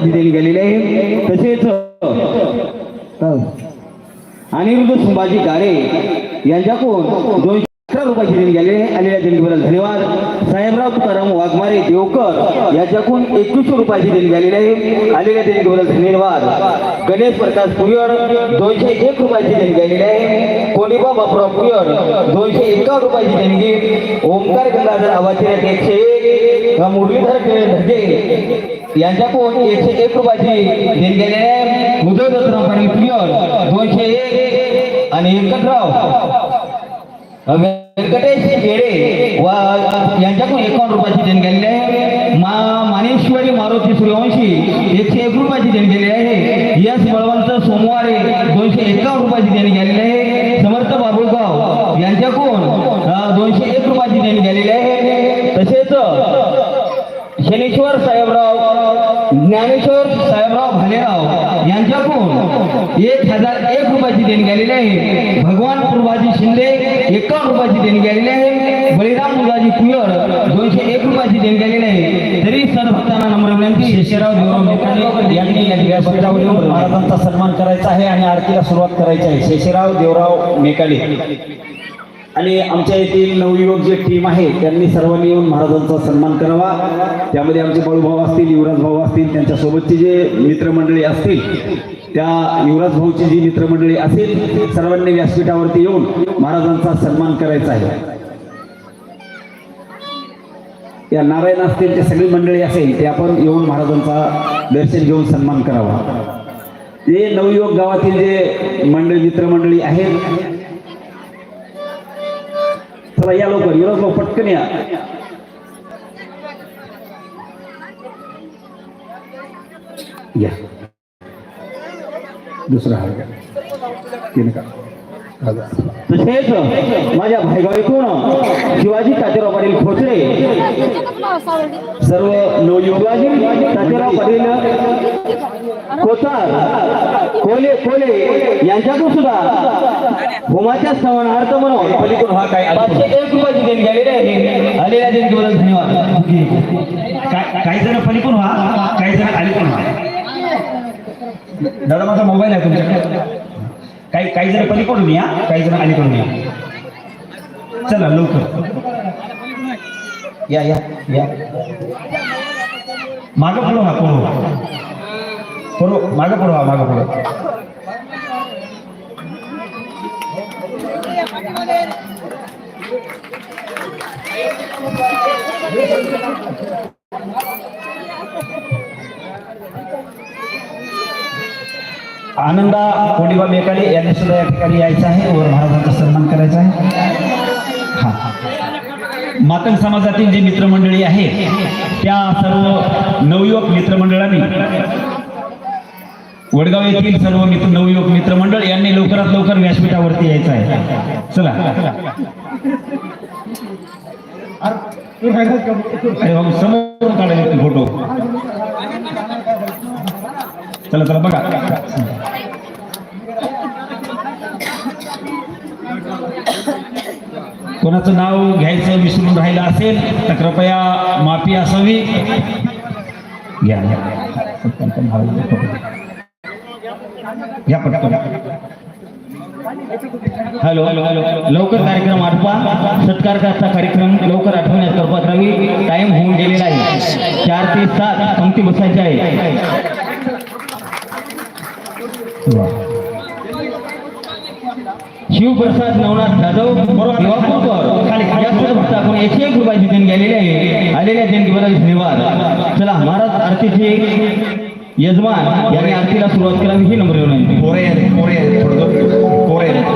दिलेली गेलेली आहे. तसेच अनिरुद्ध संभाजी गारे यांच्याकडून दोनशे अकरा रुपये दिलेली गेलेली आहे आलेल्या जनतेबद्दल धन्यवाद. साहेबराव तुकाराम वाघमारे देवकर यांच्याकडून एकवीसशे रुपयाची दिली गेलेली आहे आलेल्या जनतेबद्दल धन्यवाद. गणेश प्रकाश पुयड दोनशे एक रुपयाची दिली गेलेली आहे कोणीबा बापराव पुयड दोनशे एका रुपयाची देणगी ओमकार गंगाधर आवाजी एकशे एक मुरलीधर ढगे यांच्याकडून एकशे एक रुपयाची देणगेले उदय दत्तराव पाटील प्रियर दोनशे एक आणि व्यंकटराव व्यंकटेश येडे व यांच्याकडून एकावन्न रुपयाची देणगेले आहे मा मानेश्वरी मारुती सूर्यवंशी एकशे एक रुपयाची देण आहे. यश बळवंत सोमवारे एका रुपयाची देणगी आलेली आहे. बळीराम मुलाजी कुयर दोनशे एक रुपयाची देणगी आलेली आहे. तरी सदभक्तांना नम्र विनंती शेषराव देवराव मेकाले यांनी या व्यासपीठावर येऊन महाराजांचा सन्मान करायचा आहे आणि आरतीला सुरुवात करायची आहे. शेषराव देवराव मेकाले. आणि आमच्या येथील नवयुवक जे टीम आहे त्यांनी सर्वांनी येऊन महाराजांचा सन्मान करावा. त्यामध्ये आमचे बाळूभाऊ असतील युवराज भाऊ असतील त्यांच्यासोबतची जे मित्रमंडळी असतील त्या युवराज भाऊची जी मित्रमंडळी असेल सर्वांनी व्यासपीठावरती येऊन महाराजांचा सन्मान करायचा आहे. या नारायण असतील ते सगळी मंडळी असेल ते आपण येऊन महाराजांचा दर्शन घेऊन सन्मान करावा. ते नवयुवक गावातील जे मंडळी मित्रमंडळी आहेत चला या लवकर युवराज भाऊ पटकन या या दुसरा हार घ्या तीन का हजार. तसेच माझ्या भाईगावीतून शिवाजी तात्याराव पाटील खोचले. सर्व नवयुवकाजी तात्याराव पाटील कोतार कोले कोले यांच्याकडून सुद्धा होमाच्या सवनार्थ म्हणून पलीकडून हा काय पाचशे एक रुपयाची देण गेलेली आहे आलेल्या देणगीबद्दल धन्यवाद. काय- काही जण पलीकडून व्हा काही जण अलीकडून व्हा. दादा माझा मोबाईल आहे तुमच्याकडे. काही काही जण पलीकडून या काही जण अलीकडून या चला लवकर या या या मागं पुढं व्हा पुढं व्हा पुढं मागं पुढं व्हा मागं पुढं आनंदा कोंडिबा मेकाले यांनी सुद्धा या ठिकाणी यायचं आहे वर महाराजांचा सन्मान करायचा आहे हा मातंग समाजातील जी मित्रमंडळी आहे त्या सर्व नवयुवक मित्रमंडळांनी वडगाव येथील सर्व मित्र नवयुवक मित्रमंडळ यांनी लवकरात लवकर व्यासपीठावरती यायचं आहे चला समोर काढायचे फोटो चला चला बघा. कोणाचं नाव घ्यायचं विसरून राहिलं असेल तर कृपया माफी असावी. घ्या घ्या. पटकन. हॅलो लवकर कार्यक्रम आठवा सत्कारचा कार्यक्रम लवकर आठवण्यास कल्पना करावी टाइम होऊन गेलेला आहे. चार ते सात पंक्ती बसायची आहे. शिवप्रसाद नवनाथ जाधव सर्व भक्ताकडून एकशे एक रुपयाची देण गेलेली आहे. आलेल्या देणगीबद्दल धन्यवाद. चला महाराज आरतीचे यजमान यांनी आरतीला सुरुवात करावी ही नंबर दोन पोरे आहे.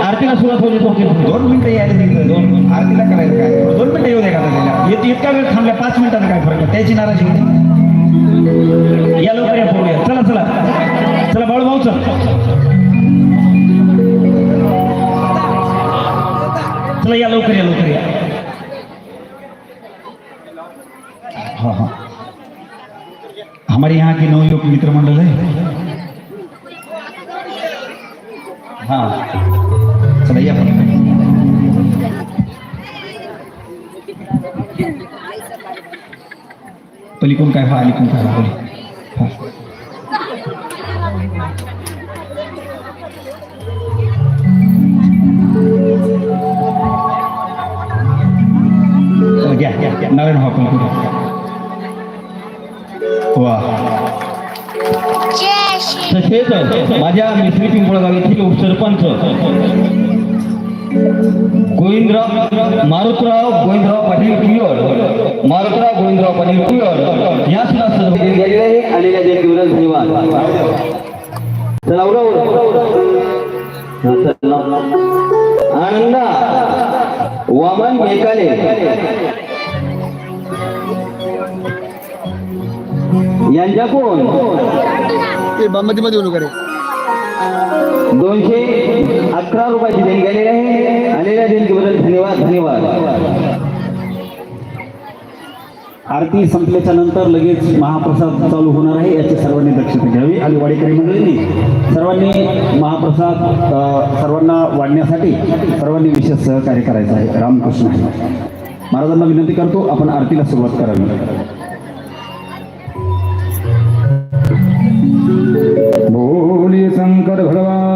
आरतीला सुरुवात होईल तो दोन मिनिटं यायला दोन आरतीला करायला काय? दोन मिनिटं येऊ दे का त्याला? इत- इतका वेळ थांबल्या पाच मिनिटांना काय फरक? त्याची नाराजी होती. या लवकर या चला चला. चला बाळू भाऊ चल. चला या लवकर या लवकर या. हाँ हाँ. हमारे यहाँ के नवयुवक मित्र मंडल है। हाँ। चला या पण पलीकडून काय व्हा अलीकडून काय व्हा नारायण वापर वा. तसेच माझ्या मिश्री पिंपळगाव येथील उपसरपंच. गोविंदराव मारुतराव गोविंदराव पाटील कियोड मारुतराव गोविंदराव पाटील कियोड या सुद्धा सहभागी आलेल्या दिवस धन्यवाद चला उडा उडा आनंदा वामन मेकाले. यांच्या कोण बामती मध्ये बोलू करे. दोनशे अकरा रुपयाची देणगी आलेली आहे. आलेल्या देणगीबद्दल धन्यवाद धन्यवाद. आरती संपल्याच्या नंतर लगेच महाप्रसाद चालू होणार आहे. याची सर्वांनी दक्षता घ्यावी. आणि वाडेकरी मंडळींनी सर्वांनी महाप्रसाद सर्वांना वाढण्यासाठी सर्वांनी विशेष सहकार्य करायचं आहे. रामकृष्ण महाराजांना विनंती करतो आपण आरतीला सुरुवात करावी. भोले शंकर भगवान।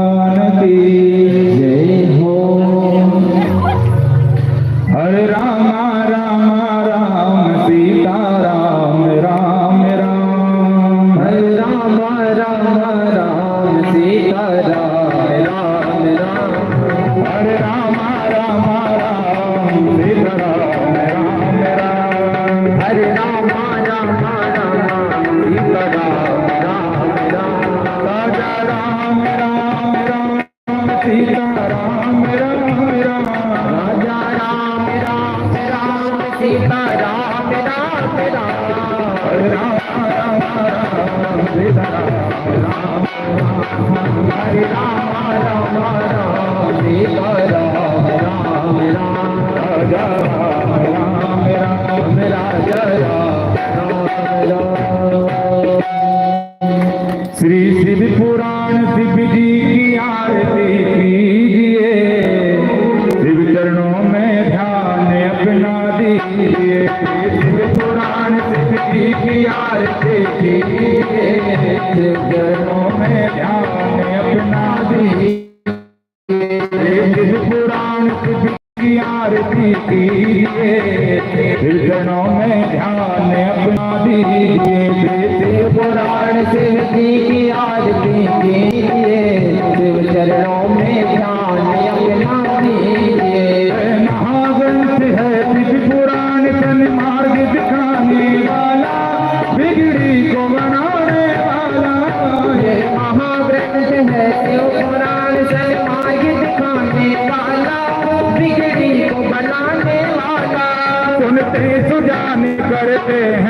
ते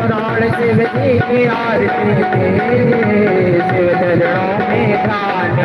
प्राण शिव जी की आरती शिव धन रो में आरती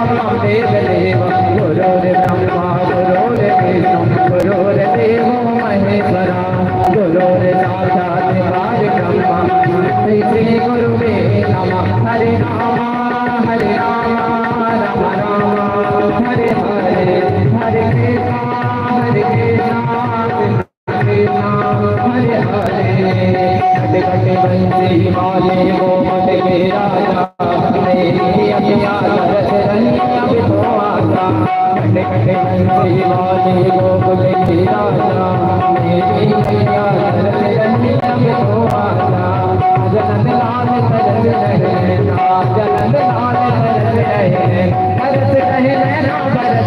ब्रह्मा देव देव गुरुर्ब्रह्मा गुरुर्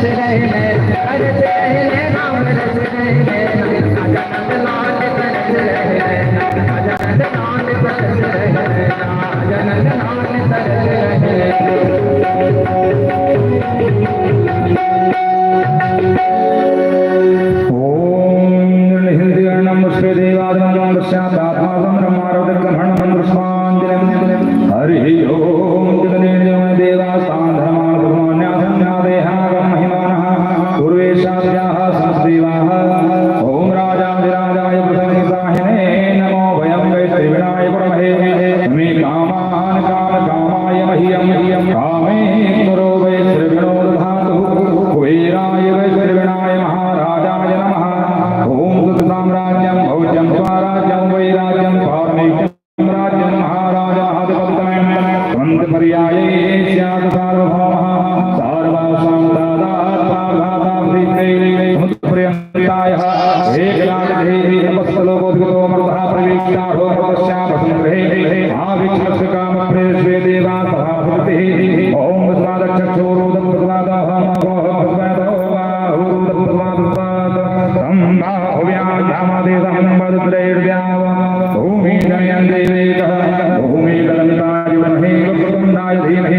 से रहने से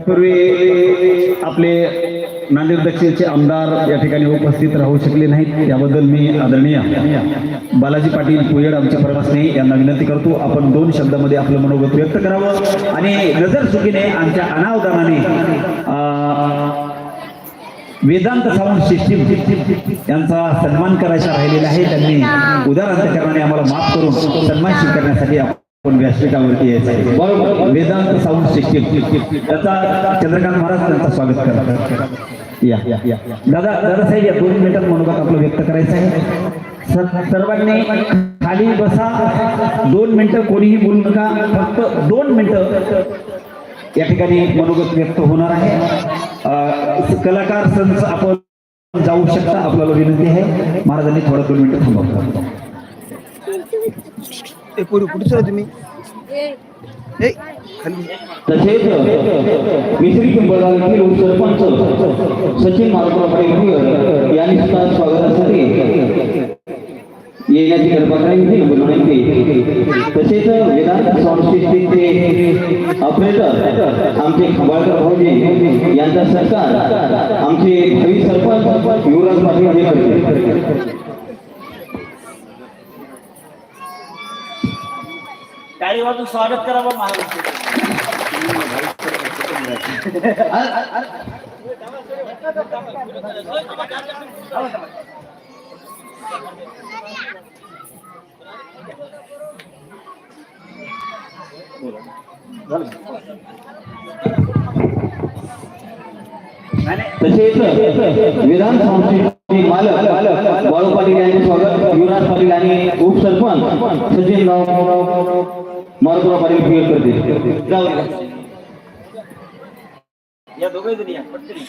तत्पूर्वी आपले नांदेड दक्षिणचे आमदार या ठिकाणी उपस्थित राहू शकले नाहीत. याबद्दल मी आदरणीय बालाजी पाटील पुयड आमचे प्रवासने यांना विनंती करतो. आपण दोन शब्दामध्ये आपलं मनोगत व्यक्त करावं आणि नजर चुकीने आमच्या अनावधानाने वेदांत साऊंड सिस्टीम यांचा सन्मान करायचा राहिलेला आहे. त्यांनी उदाहरण करणारे आम्हाला माफ करून सन्मान स्वीकारण्यासाठी आपण व्यासपीठावरती यायचं आहे. बरोबर. Vedant sound system. त्याचा चंद्रकांत महाराज त्यांचं स्वागत करतात. या या दादा दादा साहेब या दोन मिनिटात मनोगत आपलं व्यक्त करायचं आहे. सर्वांनी खाली बसा. दोन मिनिटं कोणीही बोलू नका. फक्त दोन मिनिटं या ठिकाणी मनोगत व्यक्त होणार आहे. कलाकार संच आपण जाऊ शकता. आपल्याला विनंती आहे. महाराजांनी थोडं दोन मिनिटं थांबवलं ए पुढे कुठे चालला तुम्ही? ए खाली. तसेच मिश्री पिंपळगावतील उपसरपंच सचिन मालकराव यांनी सुद्धा स्वागतासाठी येण्याची कल्पना करावी विनंती तसेच वेदांत साऊंड सिस्टीमचे ऑपरेटर आमचे खंबाळकर भाऊजी यांचा सरकार आमचे भावी सरपंच युवराज पाटील हे टाळी वाजून स्वागत करा बा महाराज तसेच विधान संस्थेचे मालक बाळू पाटील यांचे स्वागत युवराज पाटील आणि उपसरपंच सचिन मारुतराव पाटील क्लिअर करते जाऊ द्या. या दोघे जणी या पटकन या.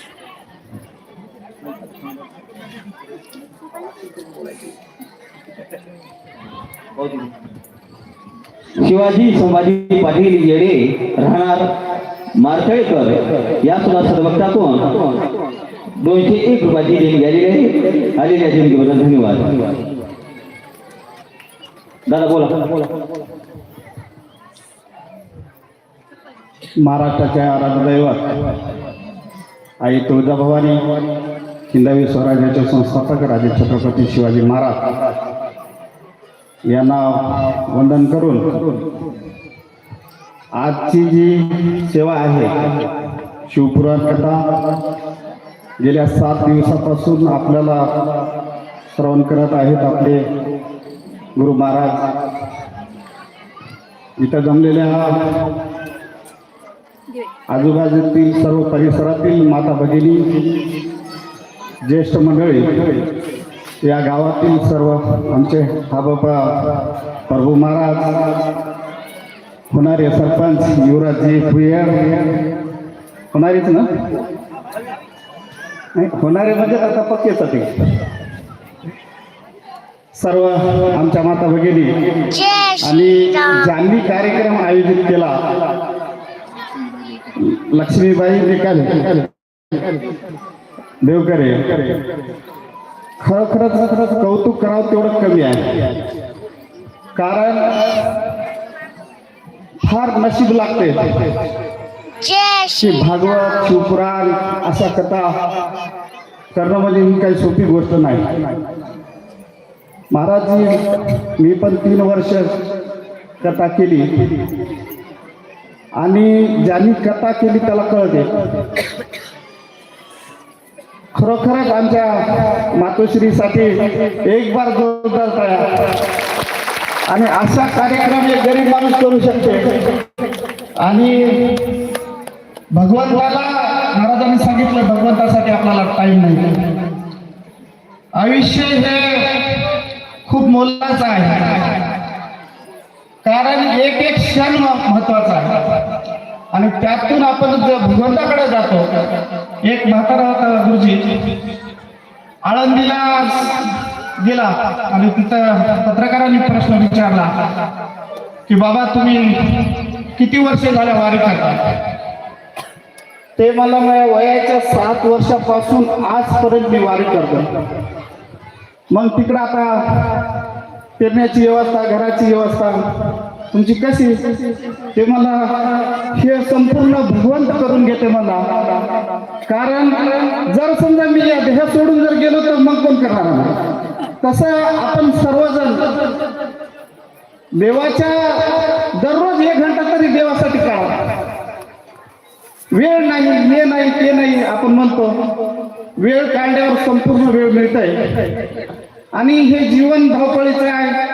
शिवाजी संभाजी पाटील येडे राहणार मारतळेकर या सुद्धा सदभक्तातून दोनशे एक रुपयाची देणगी आलेली आहे आलेल्या देणगीबद्दल धन्यवाद. दादा बोला. महाराष्ट्राच्या आराधदैवत आई तुळजाभवानी हिंदवी स्वराज्याचे संस्थापक राजे छत्रपती शिवाजी महाराज. यांना वंदन करून आजची जी सेवा आहे शिवपुराण कथा गेल्या सात दिवसापासून आपल्याला श्रवण करत आहेत आपले गुरु महाराज. इथं जमलेल्या आजूबाजूतील सर्व परिसरातील माता भगिनी ज्येष्ठ मंडळी या गावातील सर्व आमचे हाबाबा प्रभू महाराज होणारे सरपंच युवराजजी भुयर होणारेच ना? नाही होणारे म्हणजे आता ते सर्व आमच्या माता भगिनी आणि ज्यांनी कार्यक्रम आयोजित केला लक्ष्मीबाई निकाले. देवकरे. खरोखरच कौतुक करावं तेवढं कमी आहे. कारण फार नशीब लागते. भागवत शिवपुराण अशा कथा करणं म्हणजे ही काही सोपी गोष्ट नाही. महाराज मी पण तीन वर्ष कथा केली. आणि ज्यांनी कथा केली त्याला कळते. खरोखरच आमच्या मातोश्रीसाठी एक बार जोरदार तयार. आणि असा कार्यक्रम एक गरीब माणूस करू शकते. आणि भगवंताला महाराजांनी सांगितलं भगवंतासाठी आपल्याला टाईम नाही. आयुष्य हे खूप मोलाचं आहे. कारण एक एक क्षण महत्त्वाचा आहे. आणि त्यातून आपण जर भगवंताकडे जातो एक म्हातारा होता गुरुजी. आळंदीला गेला आणि तिथं पत्रकारांनी प्रश्न विचारला की बाबा तुम्ही किती वर्ष झाल्या वारी करता ते मला माझ्या वयाच्या सात वर्षापासून आजपर्यंत मी वारी करतो. मग तिकडं आता फिरण्याची व्यवस्था घराची व्यवस्था. तुमची कशी? ते मला हे संपूर्ण भगवंत करून घेते मला. कारण जर समजा मी या देह सोडून जर गेलो तर मग कोण करणार तसं आपण सर्वजण देवाच्या दररोज एक घंटा तरी देवासाठी काढा वेळ नाही हे नाही ते नाही आपण म्हणतो. वेळ काढल्यावर संपूर्ण वेळ मिळत आहे आणि हे जीवन धावपळीचं आहे.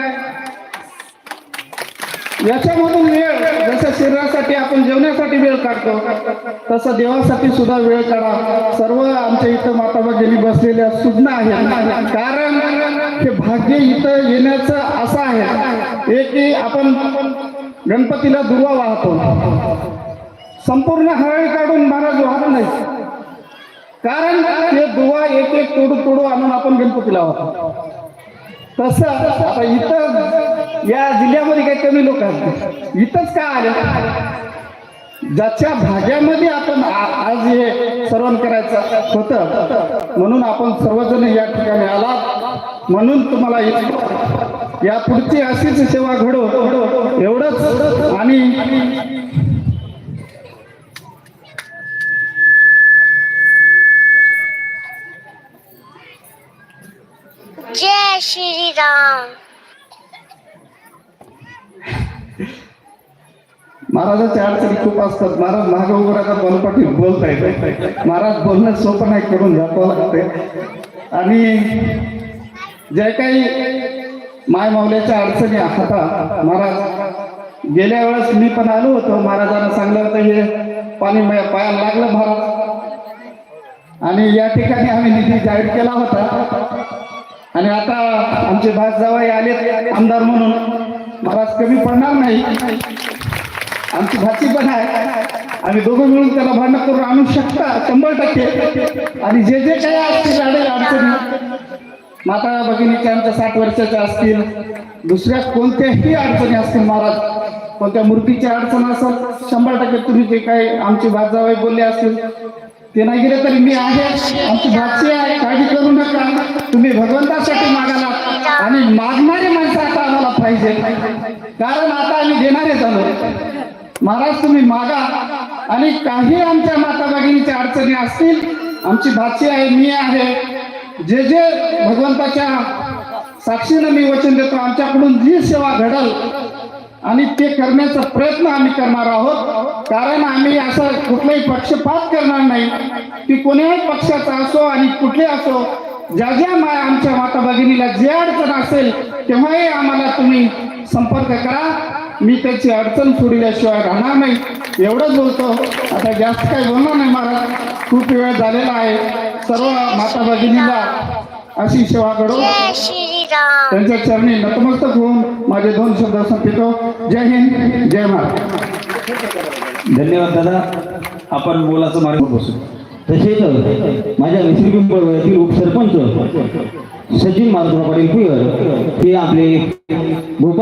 याच्यामधून वेळ जसं शरीरासाठी आपण जेवण्यासाठी वेळ काढतो तसं देवासाठी सुद्धा वेळ काढा. सर्व आमच्या इथं माता बसलेल्या सुज्ञा आहेत. कारण हे भाग्य इथं येण्याचं असं आहे. हे की आपण गणपतीला दुर्वा वाहतो. संपूर्ण हराळी काढून महाराज वाहत नाही कारण ते दुवा एक एक तोडू तोडू आणून आपण गणपतीला वाहतो. तसं आता इथं या जिल्ह्यामध्ये काही कमी लोक आहेत. इथंच का आले? ज्याच्या भाग्यामध्ये आपण आज हे सर्वण करायचं होतं म्हणून आपण सर्वजण या ठिकाणी आलात. म्हणून तुम्हाला इथं या पुढची अशीच सेवा घडो एवढंच. आणि जय श्री राम अडचणी खूप असतात. महाराज मागे उभं राहतात बोलपाठी बोलतायत. महाराज बोलणं सोपं नाही करून घ्यावं लागते आणि जे काही माय माऊल्याच्या अडचणी हातात महाराज गेल्या वेळेस मी पण आलो होतो. महाराजांना सांगलं होतं हे पाणी माझ्या पायाला लागलं महाराज. आणि या ठिकाणी आम्ही निधी जाहीर केला होता. आणि आता आमचे भात जावाई आले आमदार म्हणून. भास कमी पडणार नाही. आमची भाची पण आहे. आम्ही दोघं मिळून त्याला भांडण करून आणू शकता शंभर टक्के. आणि जे जे काही असतील अडेल अडचणी माता भगिनीच्या आमच्या साठ वर्षाच्या असतील दुसऱ्या कोणत्याही अडचणी असतील महाराज कोणत्या मूर्तीची अडचण असेल शंभर टक्के तुम्ही जे काही आमची भाजावाई बोलले असतील ते नाही गेले तरी मी आहे. आमची भाची आहे. काळजी करू नका. तुम्ही भगवंतासाठी मागाला आणि मागणारे माणसं आता आम्हाला पाहिजे. कारण आता आम्ही देणारे झालो महाराज तुम्ही मागा. आणि काही आमच्या माता भगिनीच्या अडचणी असतील आमची भाची आहे मी आहे. जे जे भगवंताच्या साक्षीनं मी वचन देतो आमच्याकडून जी सेवा घडल आणि ते करण्याचा प्रयत्न आम्ही करणार आहोत. कारण आम्ही असं कुठलाही पक्षपात करणार नाही. की कोण्याही पक्षाचा असो आणि कुठले असो ज्या ज्या माया आमच्या माता भगिनीला जे अडचण असेल तेव्हाही आम्हाला तुम्ही संपर्क करा. मी त्याची अडचण सोडल्याशिवाय राहणार नाही. एवढंच बोलतो. आता जास्त काही बोलणार नाही महाराज. खूप वेळ झालेला आहे. सर्व माता भगिनीला अशी सेवा राम त्यांच्या चरणी नतमस्तक होऊन माझे दोन शब्द संपितो जय हिंद जय महाराज. धन्यवाद दादा. आपण बोलाचं मार्ग बसू तसेच माझ्या मिसरी पिंपळवयातील उपसरपंच सचिन मारुतराव पाटील कुयर हे आपले भोपाळ